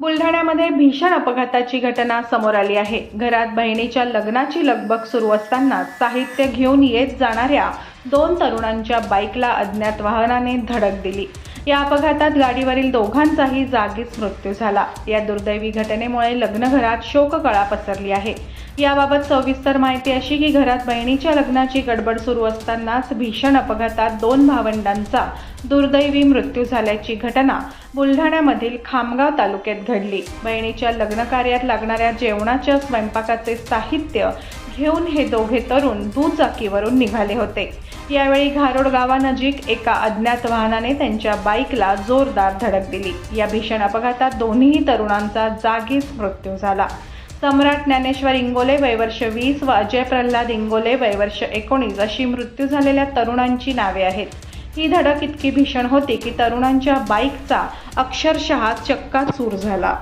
बुलढाण्यामध्ये भीषण अपघाताची घटना समोर आली आहे. घरात बहिणीच्या लग्नाची लगबग सुरू असताना साहित्य घेऊन येत जाणाऱ्या दोन तरुणांच्या बाईकला अज्ञात वाहनाने धडक दिली. या अपघातात गाडीवरील दोघांचाही जागीच मृत्यू झाला. या दुर्दैवी घटनेमुळे लग्नघरात शोककळा पसरली आहे. याबाबत सविस्तर माहिती अशी की घरात बहिणीच्या लग्नाची गडबड सुरू असतानाच भीषण अपघातात दोन भावंडांचा दुर्दैवी मृत्यू झाल्याची घटना बुलढाण्यामधील खामगाव तालुक्यात घडली. बहिणीच्या लग्नकार्यात लागणाऱ्या जेवणाच्या स्वयंपाकाचे साहित्य घेऊन हे दोघे तरुण दुचाकीवरून निघाले होते. यावेळी घारोड गावानजीक एका अज्ञात वाहनाने त्यांच्या बाईकला जोरदार धडक दिली. या भीषण अपघातात दोन्ही तरुणांचा जागीच मृत्यू झाला. सम्राट ज्ञानेश्वर इंगोले वयवर्ष वीस व अजय प्रल्हाद इंगोले वयवर्ष एकोणीस अशी मृत्यू झालेल्या तरुणांची नावे आहेत. ही धडक इतकी भीषण होती की तरुणांच्या बाईकचा अक्षरशः चक्काचूर झाला.